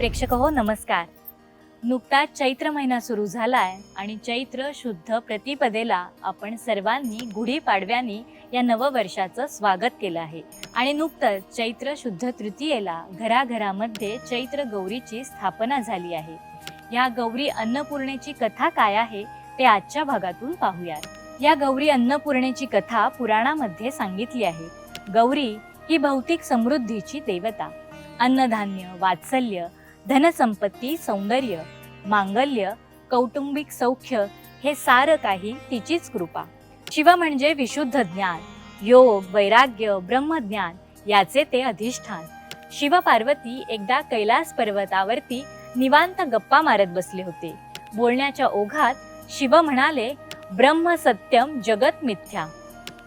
प्रेक्षक हो नमस्कार. नुकताच चैत्र महिना सुरू झालाय आणि चैत्र शुद्ध प्रतिपदेला आपण सर्वांनी गुढीपाडव्यानी या नववर्षाचं स्वागत केलं आहे. आणि नुकतंच चैत्र शुद्ध तृतीयेला घराघरामध्ये चैत्र गौरीची स्थापना झाली आहे. या गौरी अन्नपूर्णेची कथा काय आहे ते आजच्या भागातून पाहूयात. या गौरी अन्नपूर्णेची कथा पुराणामध्ये सांगितली आहे. गौरी ही भौतिक समृद्धीची देवता. अन्नधान्य वात्सल्य धनसंपत्ती सौंदर्य मांगल्य कौटुंबिक सौख्य हे सारं काही तिचीच कृपा. शिव म्हणजे विशुद्ध ज्ञान योग वैराग्य ब्रह्मज्ञान याचे ते अधिष्ठान. शिव पार्वती एकदा कैलास पर्वतावरती निवांत गप्पा मारत बसले होते. बोलण्याच्या ओघात शिव म्हणाले ब्रह्म सत्यम जगत मिथ्या.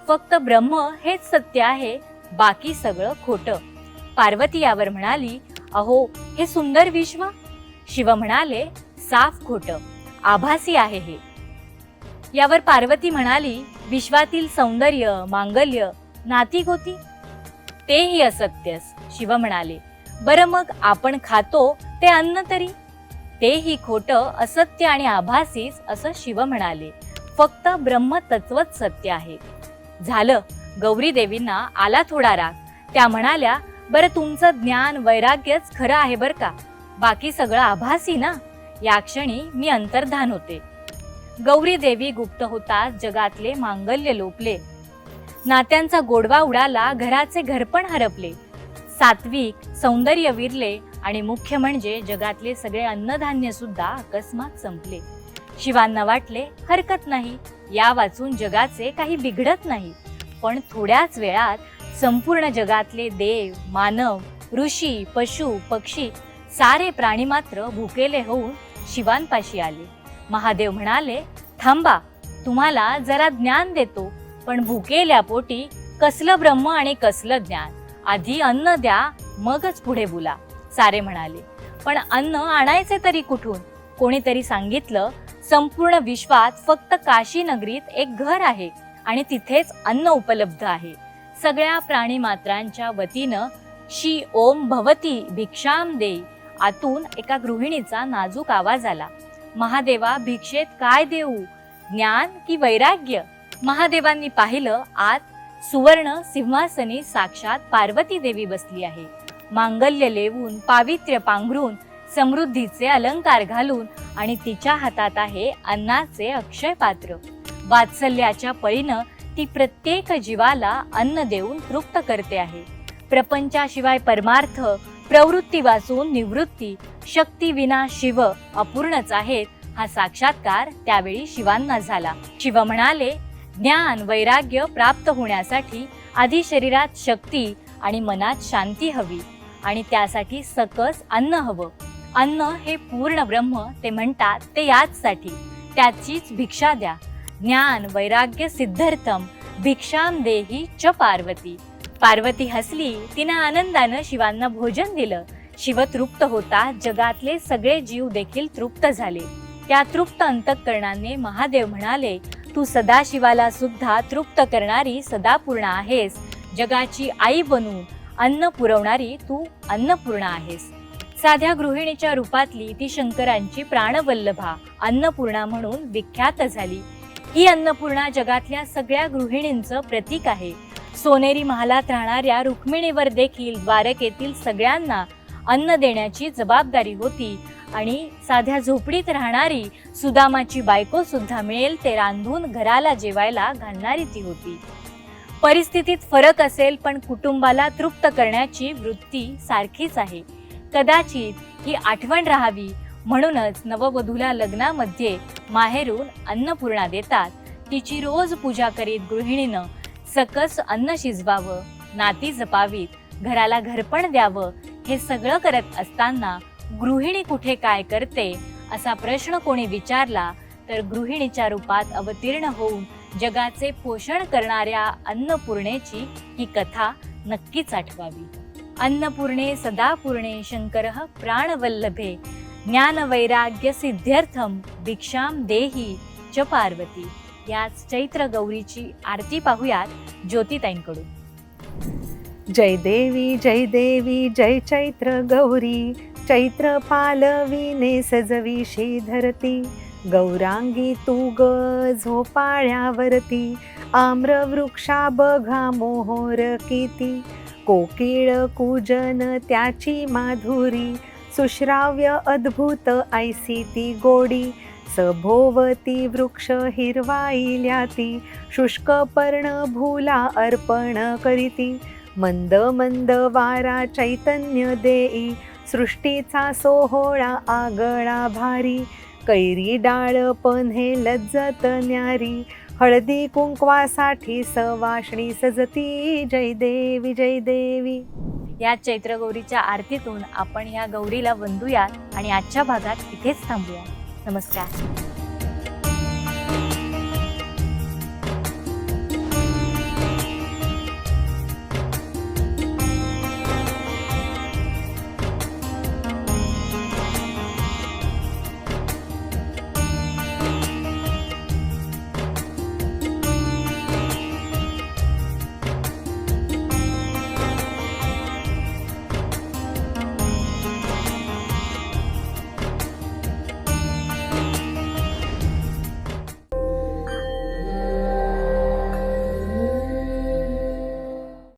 फक्त ब्रह्म हेच सत्य आहे बाकी सगळं खोटं. पार्वती यावर म्हणाली अहो हे सुंदर विश्व. शिव म्हणाले साफ खोट. आभासी आहे हे. यावर पार्वती म्हणाली विश्वातील सौंदर्य मांगल्य नाती गोती. तेही असत्यस शिव म्हणाले. बरं मग आपण खातो ते अन्न तरी? तेही खोट असत्य आणि आभासीच असं शिव म्हणाले. फक्त ब्रह्मतत्वच सत्य आहे. झालं. गौरी देवींना आला थोडा राग. त्या म्हणाल्या बरं तुमचं ज्ञान वैराग्यच खरं आहे बरं का? बाकी सगळं आभासी ना? या क्षणी मी अंतर्धान होते. गौरी देवी गुप्त होता जगातले मांगल्य लोपले. नात्यांचा गोडवा उडाला घराचे घरपण हरपले. सात्विक सौंदर्य विरले आणि मुख्य म्हणजे जगातले सगळे अन्नधान्य सुद्धा अकस्मात संपले. शिवांना वाटले हरकत नाही. या वाचून जगाचे काही बिघडत नाही. पण थोड्याच वेळात संपूर्ण जगातले देव मानव ऋषी पशु पक्षी सारे प्राणी मात्र भुकेले होऊन शिवांपाशी आले. महादेव म्हणाले थांबा तुम्हाला जरा ज्ञान देतो पण भुकेल्या पोटी कसलं ब्रह्म आणि कसलं ज्ञान? आधी अन्न द्या मगच पुढे बोला. सारे म्हणाले पण अन्न आणायचे तरी कुठून? कोणीतरी सांगितलं संपूर्ण विश्वात फक्त काशी नगरीत एक घर आहे आणि तिथेच अन्न उपलब्ध आहे. सगळ्या प्राणीमात्रांच्या वतीनं शी ओम भवती भिक्षाम दे. आतून एका गृहिणीचा नाजूक आवाज आला. महादेवा भिक्षेत काय देऊ? ज्ञान की वैराग्य? महादेवांनी पाहिलं आत सुवर्ण सिंहासनी साक्षात पार्वती देवी बसली आहे. मांगल्य लेवून पावित्र्य पांघरून समृद्धीचे अलंकार घालून आणि तिच्या हातात आहे अन्नाचे अक्षय पात्र वात्सल्याच्या पळीनं ती प्रत्येक जीवाला अन्न देऊन तृप्त करते आहे. प्रपंचाशिवाय परमार्थ प्रवृत्ती वाचून निवृत्ती शक्ती विना शिव अपूर्णच आहेत हा साक्षात्कार त्यावेळी शिवांना झाला. शिव म्हणाले ज्ञान वैराग्य प्राप्त होण्यासाठी आधी शरीरात शक्ती आणि मनात शांती हवी आणि त्यासाठी सकस अन्न हवं. अन्न हे पूर्ण ब्रह्म ते म्हणतात ते याचसाठी. त्याचीच भिक्षा द्या. ज्ञान वैराग्य सिद्धार्थम भिक्षाम देही च पार्वती. पार्वती हसली तिनं आनंदानं शिवांना भोजन दिलं. शिव तृप्त होता जगातले सगळे जीव देखील तृप्त झाले. त्या तृप्त अंतःकरणाने महादेव म्हणाले तू सदाशिवाला सुद्धा तृप्त करणारी सदापूर्ण आहेस. जगाची आई बनू अन्न पुरवणारी तू अन्नपूर्ण आहेस. साध्या गृहिणीच्या रूपातली ती शंकरांची प्राणवल्लभा अन्नपूर्णा म्हणून विख्यात झाली. ही अन्नपूर्णा जगातल्या सगळ्या गृहिणींचं प्रतीक आहे. सोनेरी महालात राहणाऱ्या रुक्मिणीवर देखील द्वारकेतील सगळ्यांना अन्न देण्याची जबाबदारी होती आणि साध्या झोपडीत राहणारी सुदामाची बायको सुद्धा मिळेल ते रांधून घराला जेवायला घालणारी ती होती. परिस्थितीत फरक असेल पण कुटुंबाला तृप्त करण्याची वृत्ती सारखीच आहे. कदाचित ही आठवण राहावी म्हणूनच नववधूला लग्नामध्ये माहेरून अन्नपूर्णा देतात. तिची रोज पूजा करीत गृहिणीनं सकस अन्न शिजवावं नाती जपावीत घराला घरपण द्यावं हे सगळं करत असताना गृहिणी कुठे काय करते असा प्रश्न कोणी विचारला तर गृहिणीच्या रूपात अवतीर्ण होऊन जगाचे पोषण करणाऱ्या अन्नपूर्णेची ही कथा नक्कीच आठवावी. अन्नपूर्णे सदापूर्णे शंकर प्राणवल्लभे ज्ञानवैराग्य सिद्ध्यर्थम भिक्षाम देही च पार्वती. याच चैत्र गौरीची आरती पाहूयात ज्योतिताईंकडून. जय देवी जय देवी जय चैत्र गौरी. चैत्र पालवीने सजविषी धरती गौरांगी तू ग झोपाळ्यावरती. आम्रवृक्षा बघा मोहोर किती. कोकिळ कुजन त्याची माधुरी. सुश्राव्य अद्भुत ऐसी ती गोडी सभोवती वृक्ष हिरवाईल्याती शुष्क पर्ण भूला अर्पण करीती मंद मंद वारा चैतन्य देई सृष्टीचा सोहोळा आगळा भारी कैरी डाळ पन्हे लज्जत न्यारी हळदी कुंकवासाठी सवाष्णी सजती जय देवी जय देवी. या चैत्रगौरीच्या आरतीतून आपण या गौरीला वंदूयात आणि आजच्या भागात इथेच थांबूया. नमस्कार.